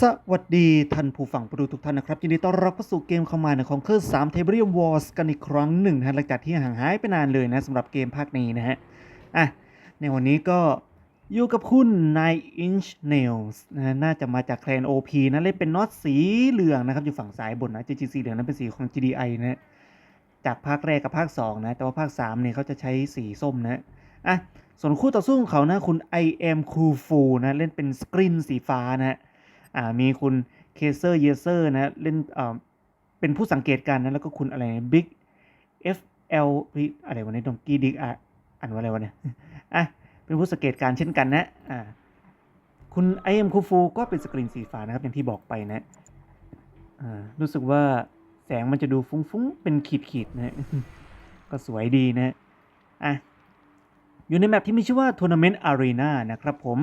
สวัสดีท่านผู้ฟังผู้ดูทุกท่านนะครับ ยินดีต้อนรับเข้าสู่เกมคอมมานด์ของเครื่อง3 t a b l e Wars กันอีกครั้งหนึ่งนะฮะหลังจากที่ห่างหายไปนานเลยนะสำหรับเกมภาคนี้นะฮะอะในวันนี้ก็อยู่กับคุณ9 Inch Nails นะฮะน่าจะมาจากแคลน OP นะเล่นเป็นน็อตสีเหลืองนะครับ อยู่ฝั่งซ้ายบนนะจริงๆสีเหลืองนั้นเป็นสีของ GDI นะฮะจากภาคแรกกับภาค 2 นะ แต่ว่าภาค 3 เนี่ยเขาจะใช้สีส้มนะอะส่วนคู่ต่อสู้ของเขานะคุณ I am Cool Fool นะเล่นเป็นสกรีนสีฟ้านะฮะ มีคุณเคเซอร์เยเซอร์นะเล่นเป็นผู้สังเกตการณ์นะแล้วก็คุณอะไรบิ๊ก FL อลอะไรวะเนี่ยดองกี้ดิกอะอ่านว่าอะไรวะเนี่ยอะเป็นผู้สังเกตการณ์เช่นกันนะอ่าคุณไอเอ็มคูฟูก็เป็นสกรีนสีฟ้านะครับ อย่างที่บอกไปนะอ่ารู้สึกว่าแสงมันจะดูฟุ้งๆ เป็นขีดๆนะก็สวยดีนะอะอยู่ในแมปที่มีชื่อว่า Tournament Arena นะครับผม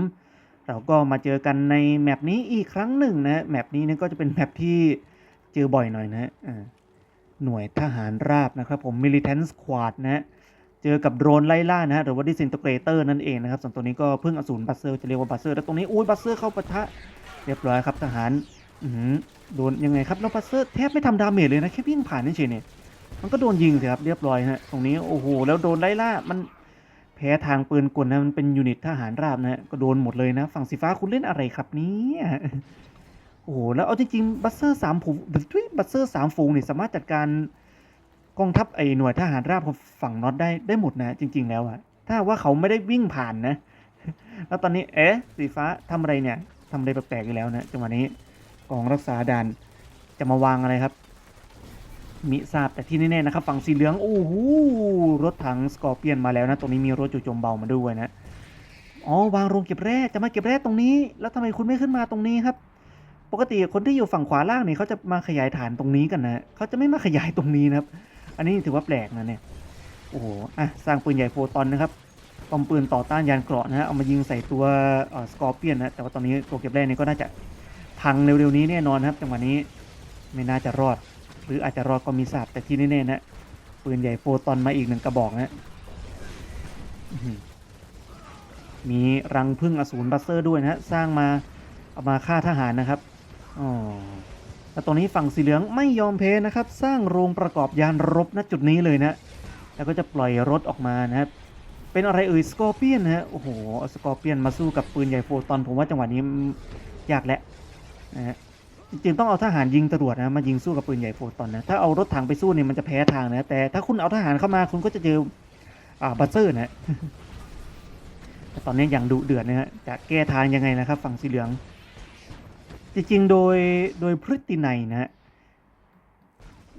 เราก็มาเจอกันในแมปนี้อีกครั้งหนึ่งนะแมปนี้นี่ก็จะเป็นแมปที่เจอบ่อยหน่อยนะหน่วยทหารราบนะครับผม Militant Squad นะเจอกับโดรนไล่ล่านะหรือว่า Disintegrator นั่นเองนะครับส่วนตัวนี้ก็เพิ่งอสูรบัสเซอร์จะเรียกว่าบัสเซอร์แล้วตรงนี้อุ้ยบัสเซอร์เข้าปะทะเรียบร้อยครับทหารอืโดนยังไงครับแล้วบัสเซอร์แทบไม่ทำดาเมจเลยนะแค่วิ่งผ่านนี่เฉยเนี่ยมันก็โดนยิงสิครับเรียบร้อยฮะตรงนี้โอ้โหแล้วโดนไล่ล่ามัน แพ้ทางปืนกลนะมันเป็นยูนิตทหารราบนะฮะก็โดนหมดเลยนะ ฝั่งสีฟ้าคุณเล่นอะไรครับเนี่ยโอ้โหแล้วเอาจริงๆบัสเซอร์สามฝูงทุยบัสเซอร์สามฝูงเนี่ยสามารถจัดการกองทัพไอ้หน่วยทหารราบของฝั่งน็อตได้ได้หมดนะ จริง ๆ แล้วอะถ้าว่าเขาไม่ได้วิ่งผ่านนะ แล้วตอนนี้เอ๊ะสีฟ้าทำอะไรเนี่ยทำอะไรแปลกๆอีกแล้วนะจังหวะนี้กองรักษาด่านจะมาวางอะไรครับ มิทราบแต่ที่แน่ๆนะครับฝั่งสีเหลืองโอ้โหรถถังสกอร์เปียนมาแล้วนะตรงนี้มีรถจู่โจมเบามาด้วยนะอ๋อวางโรงเก็บแร่จะมาเก็บแร่ตรงนี้ แล้วทำไมคุณไม่ขึ้นมาตรงนี้ครับ ปกติคนที่อยู่ฝั่งขวาล่างเนี่ยเขาจะมาขยายฐานตรงนี้กันนะเขาจะไม่มาขยายตรงนี้นะครับ อันนี้ถือว่าแปลกนะเนี่ยโอ้โหอะสร้างปืนใหญ่โฟตอนนะครับปอมปืนต่อต้านยานเกราะนะฮะเอามายิงใส่ตัวสกอร์เปียนนะแต่ว่าตอนนี้ตัวเก็บแร่นี่ก็น่าจะพังเร็วๆนี้แน่นอนครับจังหวะนี้ไม่น่าจะรอด หรืออาจจะรอดก็มีศาสตร์แต่ที่แน่ๆนะปืนใหญ่โฟตอนมาอีกหนึ่งกระบอกนะมีรังพึ่งอสูรบัสเซอร์ด้วยนะฮะสร้างมาเอามาฆ่าทหารนะครับอ๋อแล้วตรงนี้ฝั่งสีเหลืองไม่ยอมเพนะครับ สร้างโรงประกอบยานรบณจุดนี้เลยนะแล้วก็จะปล่อยรถออกมานะครับเป็นอะไรเอ่ยสกอร์เปียนนะฮะโอ้โหสกอร์เปียนมาสู้กับปืนใหญ่โฟตอน ผมว่าจังหวะนี้ยากแหล้วนะฮะ จริงๆต้องเอาทหารยิงตรวจนะมายิงสู้กับปืนใหญ่โฟตอนนะถ้าเอารถถังไปสู้เนี่ยมันจะแพ้ทางนะ แต่ถ้าคุณเอาทหารเข้ามาคุณก็จะเจออ่าบัตเซอร์นะแต่ตอนนี้อย่างดุเดือดนะฮะจะแก้ทางยังไงนะครับ ฝั่งสีเหลือง จริงๆโดยโดยพฤตินัยนะฮะ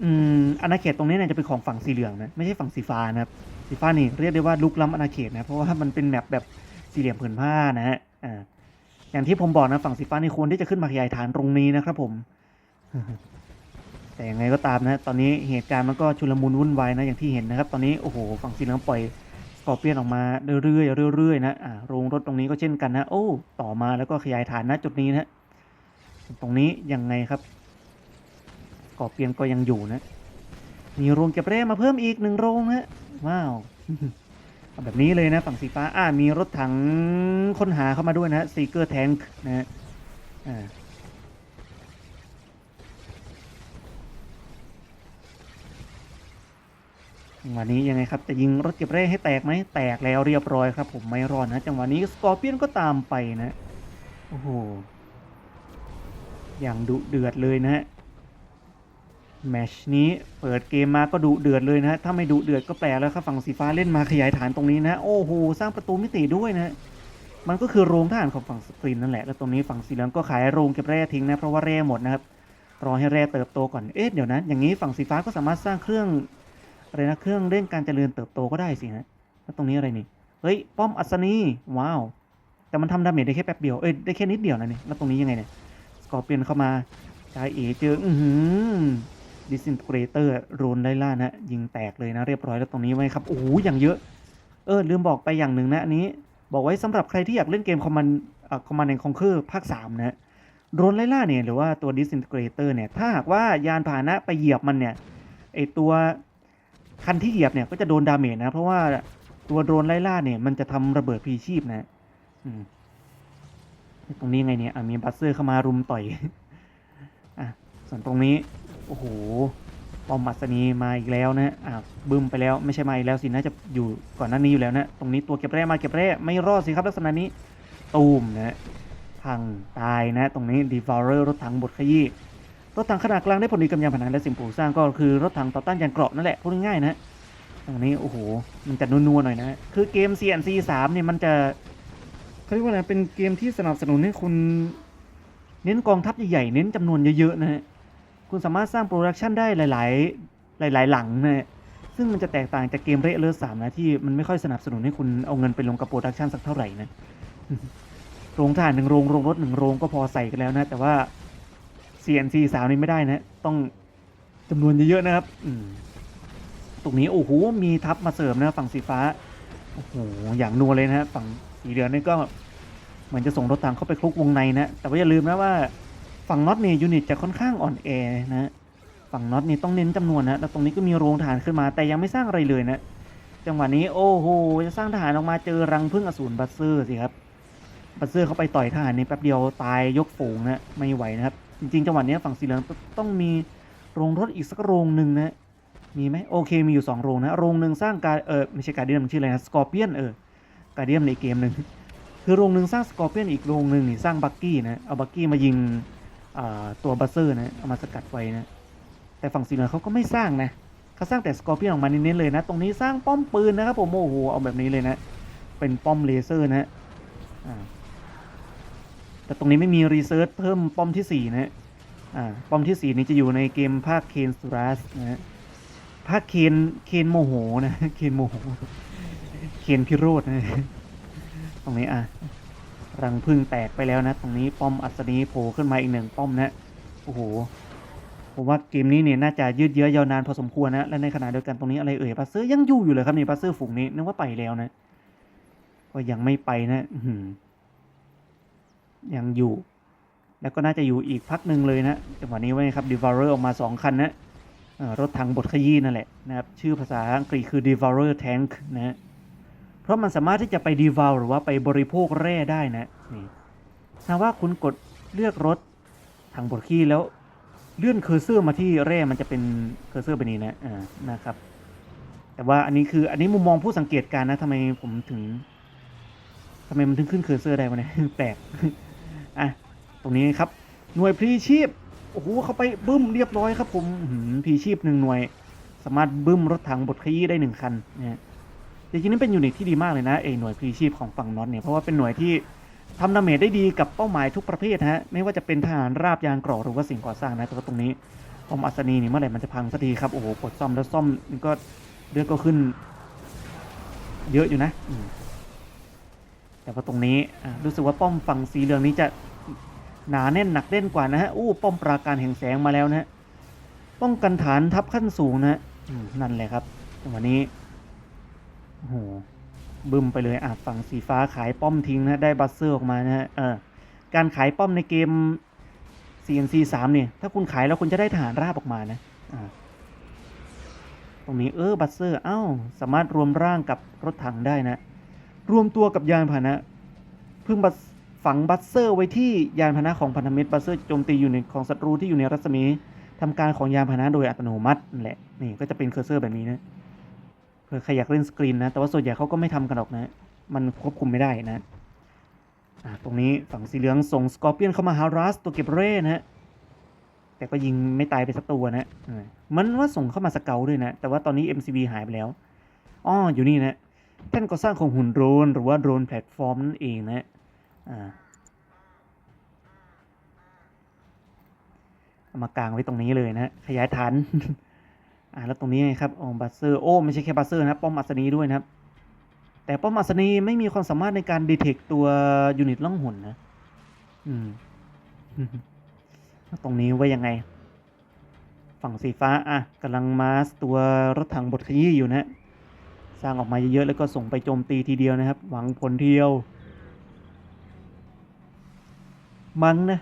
อืมอาณาเขตตรงนี้เนี่ยจะเป็นของฝั่งสีเหลืองนะไม่ใช่ฝั่งสีฟ้านะครับสีฟ้านี่เรียกได้ว่าลุกล้ำอาณาเขตนะเพราะว่ามันเป็นแมปแบบสี่เหลี่ยมผืนผ้านะฮะอ่า อย่างที่ผมบอกนะฝั่งสีฟ้านี่ควรที่จะขึ้นมาขยายฐานตรงนี้นะครับผม แต่ยังไงก็ตามนะ ตอนนี้เหตุการณ์มันก็ชุลมุนวุ่นวายนะอย่างที่เห็นนะครับ ตอนนี้โอ้โหฝั่งสีเหลืองปล่อยสกอร์เปียนออกมาเรื่อยๆเรื่อยๆนะอ่าโรงรถตรงนี้ก็เช่นกันนะ โอ้ ต่อมาแล้วก็ขยายฐานนะจุดนี้นะตรงนี้ยังไงครับสกอร์เปียนก็ยังอยู่นะ มีโรงเก็บแร่มาเพิ่มอีกหนึ่งโรงนะว้าว แบบนี้เลยนะฝั่งสีฟ้าอ่ามีรถถังค้นหาเข้ามาด้วยนะซีเกอร์แทงนะฮะอ่าจังหวะนี้ยังไงครับจะยิงรถเก็บแร่ให้แตกไหมแตกแล้วเรียบร้อยครับ ผมไม่รอดนะจังหวะนี้สกอร์เปียนก็ตามไปนะโอ้โหอย่างดุเดือดเลยนะฮะ แมชนี้เปิดเกมมาก็ดุเดือดเลยนะฮะ ถ้าไม่ดุเดือดก็แปลแล้วครับฝั่งสีฟ้าเล่นมาขยายฐานตรงนี้นะ โอ้โห สร้างประตูมิติด้วยนะ มันก็คือโรงทหารของฝั่งสกรีนนั่นแหละ แล้วตรงนี้ฝั่งสีเหลืองก็ขายโรงเก็บแร่ทิ้งนะ เพราะว่าแร่หมดนะครับ รอให้แร่เติบโตก่อน เอ๊ะ เดี๋ยวนะ อย่างนี้ฝั่งสีฟ้าก็สามารถสร้างเครื่องอะไรนะ เครื่องเร่งการเจริญเติบโตก็ได้สิฮะแล้วตรงนี้อะไรนี่ เฮ้ย ป้อมอัศนีว้าว แต่มันทำดาเมจได้แค่แป๊บเดียว เอ้ย ได้แค่นิดเดียวนะนี่ แล้วตรงนี้ยังไงเนี่ย สกอร์เปียนเข้ามาชายเอเจออือหือ ดิส i นเกรเตอร์โรนไล่ล่านะยิงแตกเลยนะเรียบร้อยแล้วตรงนี้ไว้ครับโอ้โหอย่างเยอะ เออ ลืมบอกไปอย่างหนึ่งนะอันนี้ บอกไว้สำหรับใครที่อยากเล่นเกมคอมมานคอมมานแอนคองเคอร์ภาค 3 นะโรนไล่ล่าเนี่ยหรือว่าตัวดิส i น t เกรเตอร์เนี่ย ถ้าหากว่ายานพาหนะไปเหยียบมันเนี่ยไอตัวคันที่เหยียบเนี่ยก็จะโดนดาเมจนะ เพราะว่าตัวโดนไล่ล่าเนี่ย มันจะทำระเบิดพีชีพนะตรงนี้ไงเนี่ยมีบัสเซอร์เข้ามารุมต่อยอะส่วนตรงนี้ โอ้โหปอมมัสนีมาอีกแล้วนะอะบึ้มไปแล้วไม่ใช่มาอีกแล้วสิน่าจะอยู่ก่อนหน้านี้อยู่แล้วนะ ตรงนี้ตัวเก็บแร่มาเก็บแร่ไม่รอดสิครับลักษณะนี้ตูมนะพังตายนะ ตรงนี้ดีฟาร์เรอร์รถถังบดขยี้รถถังขนาดกลางได้ผลดีกำยานผนังและสิ่งปลูกสร้างก็คือรถถังต่อต้านยานเกราะนั่นแหละพูดง่ายๆนะตรงนี้โอ้โหมันจะนัวๆหน่อยนะคือเกม CNC 3เนี่ยมันจะเขาเรียกว่าอะไรเป็นเกมที่สนับสนุนให้คุณเน้นกองทัพใหญ่ๆเน้นจำนวนเยอะๆนะฮะ คุณสามารถสร้างโปรดักชันได้หลาย ๆ หลาย ๆ หลังนะซึ่งมันจะแตกต่างจากเกมเรเลอร์สามนะที่มันไม่ค่อยสนับสนุนให้คุณเอาเงินไปลงกับโปรดักชันสักเท่าไหร่นะโรงถ่านหนึ่งโรงโรงรถหนึ่งโรงก็พอใส่กันแล้วนะ แต่ว่า CNC สามนี่ไม่ได้นะ ต้องจำนวนเยอะๆนะครับตรงนี้โอ้โหมีทับมาเสริมนะ ฝั่งสีฟ้าโอ้โหอย่างนัวเลยนะฮะฝั่งสีเหลืองนี่ก็เหมือนจะส่งรถถังเข้าไปคลุกวงในนะแต่ว่าอย่าลืมนะว่า ฝั่งน็อตเนี่ยยูนิตจะค่อนข้างอ่อนแอนะฝั่งน็อตนี่ต้องเน้นจำนวนนะแล้วตรงนี้ก็มีโรงฐานขึ้นมาแต่ยังไม่สร้างอะไรเลยนะ จังหวะนี้โอ้โหจะสร้างทหารออกมาเจอรังพึ่งอสูรบัสเซอร์สิครับบัสเซอร์เข้าไปต่อยทหารในแป๊บเดียวตายยกฝูงนะไม่ไหวนะครับจริงๆจังหวะนี้ฝั่งสีเหลืองต้องมีโรงรถอีกสักโรงหนึ่งนะมีไหมโอเคมีอยู่ 2 โรงนะ โรงหนึ่งสร้างการเออไม่ใช่การเดียมชื่ออะไรนะสกอร์เปียนเออการเดียมในเกมหนึ่งคือโรงหนึ่งสร้างสกอร์เปียนอีกโรงหนึ่งนี่สร้างบักกี้นะเอาบักกี้มายิง ตัวบัสเซอร์นะเอามาสกัดไว้นะ แต่ฝั่งสีเหลืองเขาก็ไม่สร้างนะเขาสร้างแต่สกอร์เปียนออกมาเน้นๆเลยนะ ตรงนี้สร้างป้อมปืนนะครับผมโอ้โหเอาแบบนี้เลยนะ เป็นป้อมเลเซอร์นะแต่ตรงนี้ไม่มีรีเซิร์ชเพิ่มป้อมที่สี่นะอ่าป้อมที่สี่นี้จะอยู่ในเกมภาคเคนสุรัสนะภาคเคนเคนโมโหนะเคนโมโหเคนพิโรธนะตรงนี้อะ รังพึ่งแตกไปแล้วนะ ตรงนี้ป้อมอัศนีโผล่ขึ้นมาอีกหนึ่งป้อมนะโอ้โหผมว่าเกมนี้เนี่ยน่าจะยืดเยื้อยาวนานพอสมควรนะ และในขณะเดียวกันตรงนี้อะไรเอ่ยปัสเซอร์ยังอยู่อยู่เลยครับนี่ปัสเซอร์ฝูงนี้นึกว่าไปแล้วนะ ก็ยังไม่ไปนะอืยังอยู่ แล้วก็น่าจะอยู่อีกพักหนึ่งเลยนะจังหวะนี้ไว้ครับดิวาร์เรอร์ออกมาสองคันนะรถถังบดขยี้นั่นแหละนะครับชื่อภาษาอังกฤษคือ devourer tank นะฮะ เพราะมันสามารถที่จะไป devour หรือว่าไปบริโภคแร่ได้นะนี่ถ้าว่าคุณกดเลือกรถถังบดขยี้แล้วเลื่อนเคอร์เซอร์มาที่แร่มันจะเป็นเคอร์เซอร์แบบนี้นะอ่านะครับ แต่ว่าอันนี้คืออันนี้มุมมองผู้สังเกตการณ์นะทำไมผมถึงทำไมมันถึงขึ้นเคอร์เซอร์ได้วะเนี่ยแปลกอะตรงนี้ครับ หน่วยพีชีพโอ้โหเขาไปบึ้มเรียบร้อยครับผมพีชีพหนึ่งหน่วย สามารถบึ้มรถถังบดขยี้ได้หนึ่งคันนะฮะ จริงๆนี่เป็นยูนิตที่ดีมากเลยนะไอหน่วยพลีชีพของฝั่งน็อตเนี่ยเพราะว่าเป็นหน่วยที่ทำดาเมจได้ดีกับเป้าหมายทุกประเภทนะฮะไม่ว่าจะเป็นทหารราบยางกรอหรือว่าสิ่งก่อสร้างนะแต่ว่าตรงนี้ปอมอัศนีนี่เมื่อไหร่มันจะพังสักทีครับโอ้โหกดซ่อมแล้วซ่อมมันก็เลือดก็ขึ้น เยอะอยู่นะแต่ว่าตรงนี้อะรู้สึกว่าป้อมฝั่งสีเหลืองนี้จะหนาแน่นหนักแน่นกว่านะฮะอู้ป้อมปราการแห่งแสงมาแล้วนะฮะป้องกันฐานทัพขั้นสูงนะฮะนั่นแหละครับจังหวะนี้ โหบึ้มไปเลยอะฝั่งสีฟ้าขายป้อมทิ้งนะได้บัสเซอร์ออกมานะฮะเออการขายป้อมในเกม CNC 3เนี่ยถ้าคุณขายแล้วคุณจะได้ทหารราบออกมานะอ่าตรงนี้เออบัสเซอร์เอ้าสามารถรวมร่างกับรถถังได้นะ รวมตัวกับยานพาหนะเพิ่งบัสฝังบัสเซอร์ไว้ที่ยานพาหนะของพันธมิตรบัสเซอร์โจมตีอยู่ในของศัตรูที่อยู่ในรัศมีทำการของยานพาหนะโดยอัตโนมัติแหละนี่ก็จะเป็นเคอร์เซอร์แบบนี้นะ ใครอยากเล่นสกรีนนะ แต่ว่าส่วนใหญ่เขาก็ไม่ทำกันหรอกนะ มันควบคุมไม่ได้นะอ่าตรงนี้ฝั่งสีเหลืองส่งสกอร์เปียนเข้ามาฮารัสตัวเก็บเร่นะฮะแต่ก็ยิงไม่ตายไปสักตัวนะมันว่าส่งเข้ามาสเกลด้วยนะ แต่ว่าตอนนี้ MCB หายไปแล้วอ๋ออยู่นี่นะแท่นก่อสร้างของหุ่นโดรน หรือว่าโดรนแพลตฟอร์มนั่นเองนะอ่ามากางไว้ตรงนี้เลยนะ ขยายฐาน อ่าแล้วตรงนี้ไงครับอ๋อบัสเซอร์โอ้ไม่ใช่แค่บัสเซอร์นะป้อมอัศนีด้วยนะครับ แต่ป้อมอัศนีไม่มีความสามารถในการดีเทคตัวยูนิตล่องหนนะอืมแล้วตรงนี้ไว่ายังไง ฝั่งสีฟ้าอะกำลังมาสตัวรถถังบดขยี้อยู่นะสร้างออกมาเยอะๆแล้วก็ส่งไปโจมตีทีเดียวนะครับ หวังผลเดียว มั้งนะ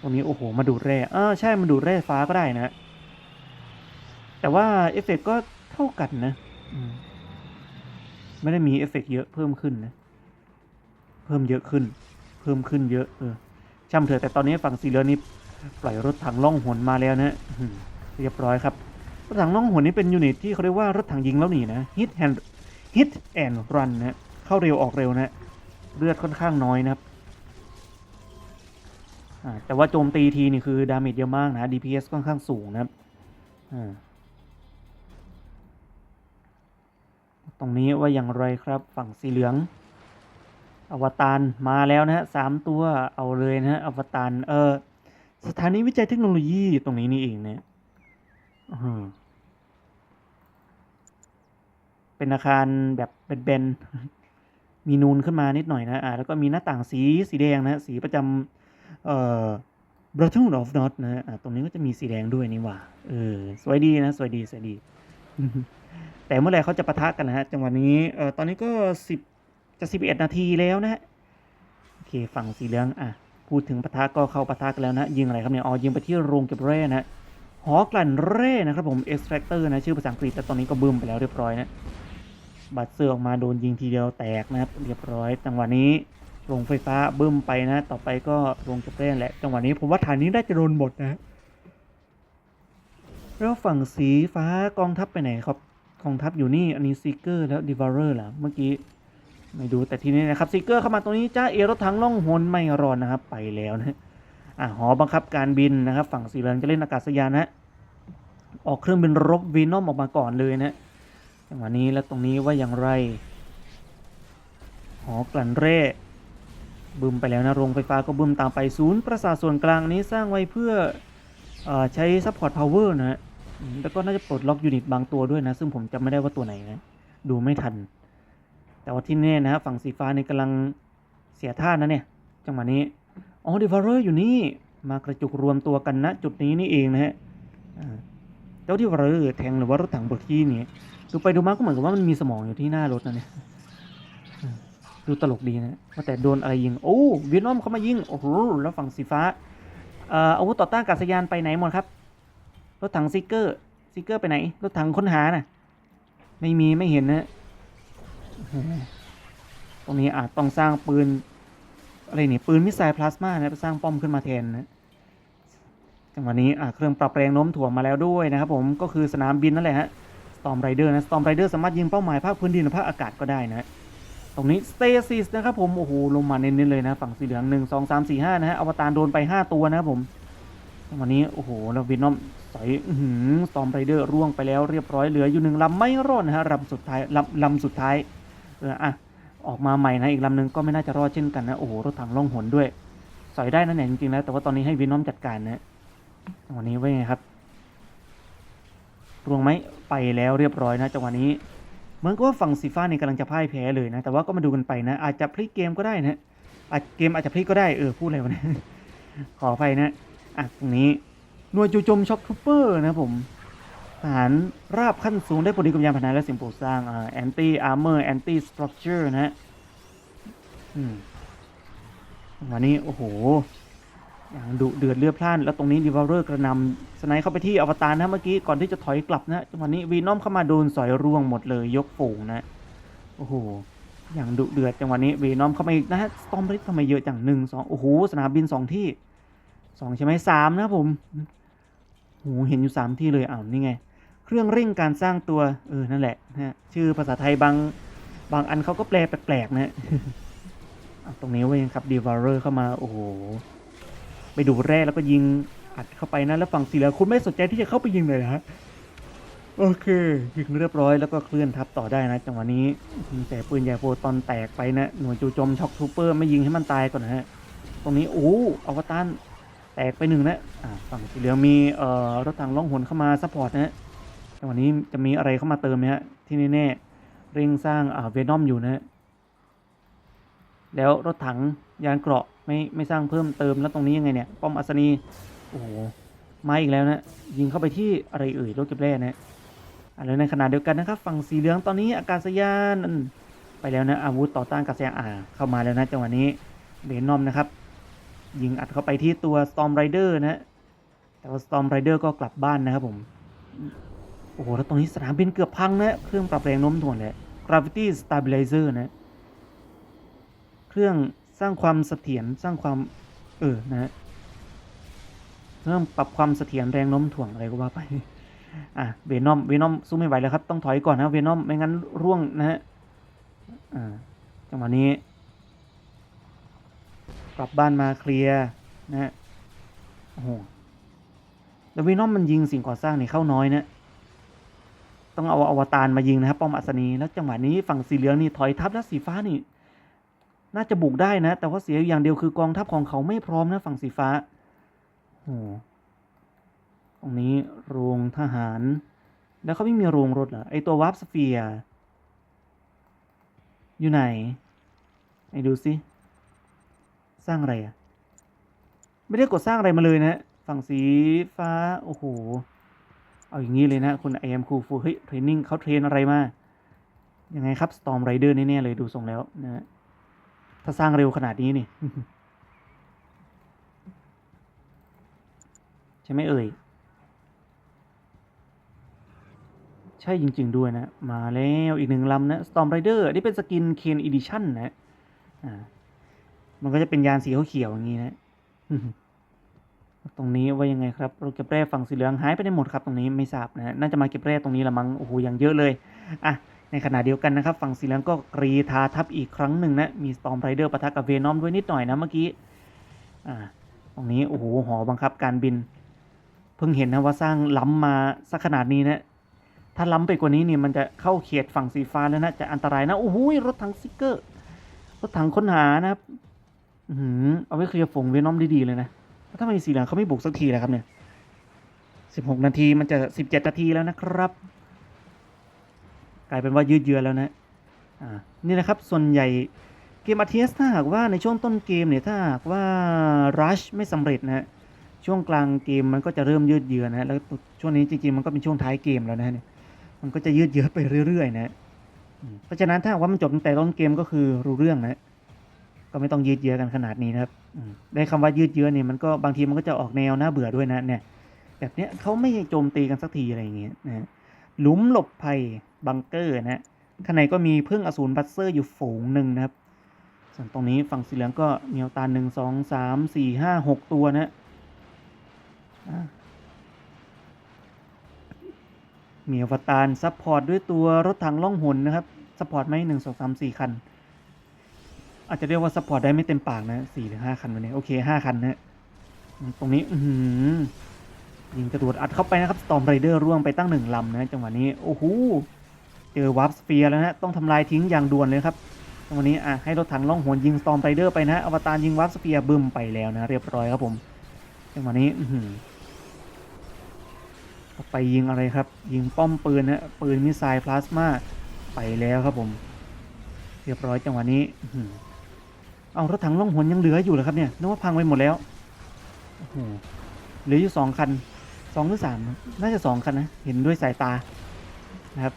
ตรงนี้โอ้โหมาดูดแร่เออใช่มาดูดแร่ฟ้าก็ได้นะ แต่ว่าเอฟเฟกต์ก็เท่ากันนะไม่ได้มีเอฟเฟกต์เยอะเพิ่มขึ้นนะ เพิ่มเยอะขึ้น เพิ่มขึ้นเยอะ เออช่ำเถอะแต่ตอนนี้ฝั่งสีเหลืองนี่ปล่อยรถถังล่องหนมาแล้วนะเรียบร้อยครับ รถถังล่องหนนี่เป็นยูนิตที่เขาเรียกว่ารถถังยิงแล้วหนีนะ hit and hit and run นะเข้าเร็วออกเร็วนะเลือดค่อนข้างน้อยนะครับแต่ว่าโจมตีทีนี่คือดาเมจเยอะมากนะ DPS ค่อนข้างสูงนะครับ รงนี้ว่าอย่างไรครับฝั่งสีเหลือง อวตารมาแล้วนะฮะสามตัวเอาเลยนะฮะอวตารเออสถานีวิจัยเทคโนโลยีตรงนี้นี่เองเนี่ยเป็นอาคารแบบเบนๆมีนูนขึ้นมานิดหน่อยนะอ่าแล้วก็มีหน้าต่างสีสีแดงนะสีประจำเอ่อ Brotherhood of Not นะอ่าตรงนี้ก็จะมีสีแดงด้วยนี่หว่าเออสวยดีนะ สวยดี สวยดี แต่เมื่อไรเขาจะปะทะกันนะฮะจังหวะนี้เออตอนนี้ก็สิบจะสิบเอ็ดนาทีแล้วนะฮะโอเคฝั่งสีเหลืองอะพูดถึงปะทะก็เข้าปะทะกันแล้วนะยิงอะไรครับเนี่ยอ๋อยิงไปที่โรงเก็บแร่นะหอกลั่นแร่นะครับผม extractor นะชื่อภาษาอังกฤษแต่ตอนนี้ก็บึ้มไปแล้วเรียบร้อยนะบัตรเสือออกมาโดนยิงทีเดียวแตกนะครับเรียบร้อยจังหวะนี้โรงไฟฟ้าบึ้มไปนะ ต่อไปก็โรงเก็บแร่แหละจังหวะนี้ผมว่าฐานนี้ได้จะโดนหมดนะแล้วฝั่งสีฟ้ากองทัพไปไหนครับ กองทัพอยู่นี่ อันนี้ซีเกอร์แล้วดิวาร์เรอร์เหรอเมื่อกี้ไม่ดูแต่ทีนี้นะครับซีเกอร์เข้ามาตรงนี้จ้าเอรถถังล่องหนไม่รอนนะครับ ไปแล้วนะอะหอบังคับการบินนะครับ ฝั่งสีเหลืองจะเล่นอากาศยานนะออกเครื่องบินรบวีนอมออกมาก่อนเลยนะจังหวะนี้แล้วตรงนี้ว่าอย่างไร หอกลั่นเร่บึมไปแล้วนะโรงไฟฟ้าก็บึมตามไปศูนย์ประสาทส่วนกลางนี้สร้างไว้เพื่ออใช้ซัพพอร์ตพาวเวอร์นะฮะ แล้วก็น่าจะปลดล็อกยูนิตบางตัวด้วยนะ ซึ่งผมจำไม่ได้ว่าตัวไหนนะ ดูไม่ทัน แต่ว่าที่แน่นะฮะฝั่งสีฟ้าในกำลังเสียท่านะเนี่ย จังหวะนี้ อ๋อเดวาร์เรอร์อยู่นี่ มากระจุกรวมตัวกันนะจุดนี้นี่เองนะฮะเจ้าที่วาร์เรอร์แทงหรือว่ารถถังบอร์กี้นี่ดูไปดูมาก็เหมือนกับว่ามันมีสมองอยู่ที่หน้ารถนะเนี่ยดูตลกดีนะว่าแต่โดนอะไรยิง โอ้เวียดนามเขามายิง โอ้โห แล้วฝั่งสีฟ้าอาวุธต่อต้านกาศยานไปไหนหมดครับ รถถังซิกเกอร์ซิกเกอร์ไปไหน รถถังค้นหาน่ะ ไม่มีไม่เห็นนะตรงนี้อาจต้องสร้างปืน อะไรนี่ปืนมิสไซล์พลาสมานะไปสร้างป้อมขึ้นมาแทนนะจังหวะนี้เครื่องปรับแรงโน้มถ่วงมาแล้วด้วยนะครับผมก็คือสนามบินนั่นแหละฮะ Storm Rider นะ Storm Rider สามารถยิงเป้าหมายภาคพื้นดินหรือภาคอากาศก็ได้นะตรงนี้ Stasis นะครับผมโอ้โหลงมาเน้นๆเลยนะ ฝั่งสีเหลืองหนึ่งสองสามสี่ห้านะฮะอวตารโดนไปห้าตัวนะครับผม วะนี้โอ้โหแล้ววินอมสอยอื้อหือ Storm Rider ร่วงไปแล้วเรียบร้อยเหลืออยู่หนึ่งลำไม่รอดนะฮะลำสุดท้ายลำลำสุดท้ายเอออะออกมาใหม่นะอีกลำหนึ่งก็ไม่น่าจะรอดเช่นกันนะโอ้โหรถถังล่องหนด้วยสอยได้นั่นแหละจริงๆแล้วแต่ว่าตอนนี้ให้วินอมจัดการนะจังหวะนี้ไว้ไงครับรวงไหมไปแล้วเรียบร้อยนะจังหวะนี้เหมือนกับว่าฝั่งสีฟ้านี่กำลังจะพ่ายแพ้เลยนะแต่ว่าก็มาดูกันไปนะ อาจจะพลิกเกมก็ได้นะอาจเกมอาจจะพลิกก็ได้เออพูดอะไรวะเนี่ยขออภัยนะ อะตรงนี้หน่วยจู่โจมช็อคทูเปอร์นะผมทหารราบขั้นสูงได้ผลดีกับยานพาหนะและสิ่งปลูกสร้างอ่าแอนตี้อาร์เมอร์แอนตี้สตรัคเจอร์นะฮะอืมจังหวะนี้ โอ้โหอย่างดุเดือดเลือดพล่าน แล้วตรงนี้ดีวอลเลอร์กระนำสไนเข้าไปที่อวตารนะเมื่อกี้ ก่อนที่จะถอยกลับนะจังหวะนี้วีนอมเข้ามาโดนสอยร่วงหมดเลยยกฝูงนะโอ้โหอย่างดุเดือดจังหวะนี้วีนอมเข้ามาอีกนะฮะสตอมริสทำไมเยอะจังหนึ่งสองโอ้โหสนามบินสองที่ สองใช่ไหมสามนะผมโหเห็นอยู่สามที่เลยอ้าวนี่ไง เครื่องเร่งการสร้างตัว เออ นั่นแหละนะฮะชื่อภาษาไทยบางบางอันเขาก็แปลแปลกๆนะอะตรงนี้เว้ยครับดีวอลเลอร์เข้ามา โอ้โห ไปดูแร่แล้วก็ยิงอัดเข้าไปนะแล้วฝั่งสีเหลืองคุณไม่สนใจที่จะเข้าไปยิงเลยนะฮะโอเคยิงเรียบร้อยแล้วก็เคลื่อนทับต่อได้นะจังหวะนี้แต่ปืนใหญ่โฟตอนแตกไปนะหน่วยจู่โจมช็อคทูเปอร์ไม่ยิงให้มันตายก่อนนะฮะ ตรงนี้โอ้อวตาร แตกไปหนึ่งนะฝั่งสีเหลืองมีเอ่อรถถังล่องหนเข้ามาซัพพอร์ตนะฮะจังหวะนี้จะมีอะไรเข้ามาเติมไหมฮะที่แน่ๆเร่งสร้างอ่าเวนอมอยู่นะฮะแล้วรถถังยานเกราะไม่ไม่สร้างเพิ่มเติมแล้วตรงนี้ยังไงเนี่ย ป้อมอัศนีโอ้โหมาอีกแล้วนะยิงเข้าไปที่อะไรเอ่ยรถเก็บแร่นะอะแล้วในขณะเดียวกันนะครับ ฝั่งสีเหลืองตอนนี้อากาศยานไปแล้วนะอาวุธต่อต้านกาศยานอ่าเข้ามาแล้วนะจังหวะนี้เบนนอมนะครับ ยิงอัดเข้าไปที่ตัว Storm Rider นะแต่ว่า Storm Rider ก็กลับบ้านนะครับผม โอ้โห แล้วตรงนี้สนามบินเกือบพังนะ เครื่องปรับแรงโน้มถ่วงเลย Gravity Stabilizer นะ เครื่องสร้างความเสถียรสร้างความ เออ นะฮะเริ่มปรับความเสถียรแรงโน้มถ่วงอะไรก็ว่าไป อะ เวนอม เวนอมสู้ไม่ไหวแล้วครับ ต้องถอยก่อนนะ เวนอม ไม่งั้นร่วงนะฮะ อ่า จังหวะนี้ ลับบ้านมาเคลียร์นะฮะโอ้โหแล้วเวนอมมันยิงสิ่งก่อสร้างนี่เข้าน้อยนะต้องเอาอวตารมายิงนะครับป้อมอัศนีแล้วจังหวะนี้ฝั่งสีเหลืองนี่ถอยทัพแล้วสีฟ้านี่ น่าจะบุกได้นะ แต่ว่าเสียอย่างเดียวคือกองทัพของเขาไม่พร้อมนะฝั่งสีฟ้าโอ้โหตรงนี้โรงทหาร แล้วเขาไม่มีโรงรถเหรอไอตัววาร์ปสเฟียร์อยู่ไหนไอดูสิ สร้างอะไรอะไม่ได้กดสร้างอะไรมาเลยนะ ฝั่งสีฟ้า โอ้โห เอาอย่างนี้เลยนะ คุณไอเอ็มคูฟูเฮ้ยเทรนนิ่งเขาเทรนอะไรมา ยังไงครับ Storm Rider แน่ๆเลยดูทรงแล้วนะถ้าสร้างเร็วขนาดนี้นี่ใช่ไหมเอ่ย ใช่จริง ๆ ด้วยนะ มาแล้วอีกหนึ่งลำนะ Storm Rider นี่เป็นสกินเคนอีดิชั่นนะอ่า มันก็จะเป็นยานสีเขียวอย่างนี้นะตรงนี้ว่ายังไงครับเราเก็บแร่ฝั่งสีเหลืองหายไปได้หมดครับตรงนี้ไม่ทราบนะฮะน่าจะมาเก็บแร่ตรงนี้ละมั้งโอ้โหอย่างเยอะเลยอะในขณะเดียวกันนะครับ ฝั่งสีเหลืองก็กรีธาทับอีกครั้งหนึ่งนะมีสตอมไรเดอร์ปะทะกับเวนอมด้วยนิดหน่อยนะเมื่อกี้อ่าตรงนี้โอ้โหหอบังคับการบิน เพิ่งเห็นนะว่าสร้างล้ำมาสักขนาดนี้นะถ้าล้ำไปกว่านี้เนี่ยมันจะเข้าเขตฝั่งสีฟ้าแล้วนะจะอันตรายนะโอ้โหรถถังซิกเกอร์รถถังค้นหานะครับ อือเอาไว้เคลียร์ฝงเวนอมดีๆเลยนะแล้วทำไมสีเหลืองเขาไม่บุกสักทีล่ะครับเนี่ยสิบหกนาทีมันจะสิบเจ็ดนาทีแล้วนะครับ กลายเป็นว่ายืดเยื้อแล้วนะอ่านี่นะครับส่วนใหญ่เกมอาเทียสถ้าหากว่าในช่วงต้นเกมเนี่ยถ้าหากว่ารัชไม่สำเร็จนะฮะช่วงกลางเกมมันก็จะเริ่มยืดเยื้อนะแล้วช่วงนี้จริงๆมันก็เป็นช่วงท้ายเกมแล้วนะเนี่ยมันก็จะยืดเยื้อไปเรื่อยๆ นะเพราะฉะนั้นถ้าหากว่ามันจบตั้งแต่ต้นเกมก็คือรู้เรื่องนะ ก็ไม่ต้องยืดเยื้อกันขนาดนี้นะครับได้คำว่ายืดเยื้อเนี่ยมันก็บางทีมันก็จะออกแนวน่าเบื่อด้วยนะเนี่ย แบบเนี้ยเขาไม่โจมตีกันสักทีอะไรอย่างเงี้ยนะหลุมหลบภัยบังเกอร์นะข้างในก็มีพึ่งอสูรบัสเซอร์อยู่ฝูงหนึ่งนะครับ ส่วนตรงนี้ฝั่งสีเหลืองก็มีอวตาหนึ่งสองสามสี่ห้าหกตัวนะมีอวตารซัพพอร์ตด้วยตัวรถถังล่องหนนะครับซัพพอร์ตไหมหนึ่งสองสามสี่คัน อาจจะเรียกว่าซัพพอร์ตได้ไม่เต็มปากนะสี่หรือห้าคันวันนี้โอเคห้าคันนะตรงนี้อืยิงจรวดอัดเข้าไปนะครับสตอมไรเดอร์ร่วงไปตั้งหนึ่งลำนะจังหวะนี้โอ้โหเจอวาร์ปสเฟียร์แล้วนะต้องทำลายทิ้งอย่างด่วนเลยครับจังหวะนี้อะให้รถถังล่องหนยิงสตอมไรเดอร์ไปนะอวตารยิงวาร์ปสเฟียร์บึมไปแล้วนะเรียบร้อยครับผมจังหวะนี้อืไปยิงอะไรครับ ยิงป้อมปืนนะปืนมิสไซล์พลาสมาไปแล้วครับผม เรียบร้อยจังหวะนี้อื เอารถถังล่องหนยังเหลืออยู่เหรอครับเนี่ยนึกว่าพังไปหมดแล้วโอ้โหเหลืออยู่สองคันสองหรือสามน่าจะสองคันนะเห็นด้วยสายตานะครับ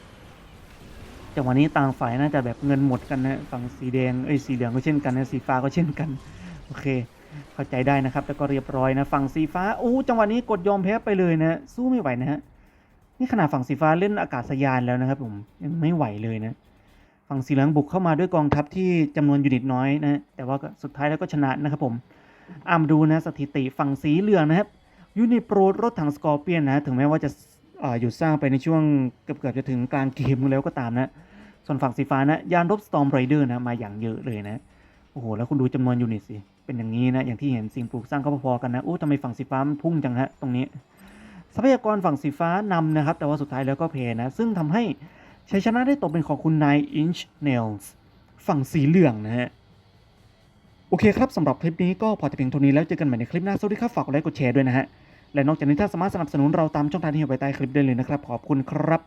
จังหวะนี้ต่างฝ่ายน่าจะแบบเงินหมดกันนะฝั่งสีแดงเอ้ยสีเหลืองก็เช่นกันนะสีฟ้าก็เช่นกันโอเค เข้าใจได้นะครับแล้วก็เรียบร้อยนะฝั่งสีฟ้าโอ้จังหวะนี้กดยอมแพ้ไปเลยนะสู้ไม่ไหวนะฮะนี่ขนาดฝั่งสีฟ้าเล่นอากาศยานแล้วนะครับผมยังไม่ไหวเลยนะ ฝั่งสีเหลืองบุกเข้ามาด้วยกองทัพที่จำนวนยูนิตน้อยนะแต่ว่าสุดท้ายแล้วก็ชนะนะครับผมอามดูนะสถิติฝั่งสีเหลืองนะครับยูนิตโปรรถถังสกอร์เปียนนะถึงแม้ว่าจะหยุดสร้างไปในช่วงเกือบเกือบจะถึงกลางเกมแล้วก็ตามนะ ส่วนฝั่งสีฟ้านะยานรบสตอมไรเดอร์นะมาอย่างเยอะเลยนะโอ้โหแล้วคุณดูจำนวนยูนิตสิเป็นอย่างนี้นะอย่างที่เห็นสิ่งปลูกสร้างก็พอๆกันนะโอ้ทำไมฝั่งสีฟ้ามันพุ่งจังฮะตรงนี้ ทรัพยากรฝั่งสีฟ้านำนะครับ แต่ว่าสุดท้ายแล้วก็แพ้นะ ซึ่งทำให้ ชัยชนะได้ตกเป็นของคุณนายอินช์เนลส์ฝั่งสีเหลืองนะฮะ โอเคครับสำหรับคลิปนี้ก็พอจะเพียงเท่านี้แล้วเจอกันใหม่ในคลิปหน้า สวัสดีครับ ฝากกดไลค์กดแชร์ด้วยนะฮะ และนอกจากนี้ถ้าสามารถสนับสนุนเราตามช่องทางที่อยู่ใต้คลิปได้เลยนะครับ ขอบคุณครับ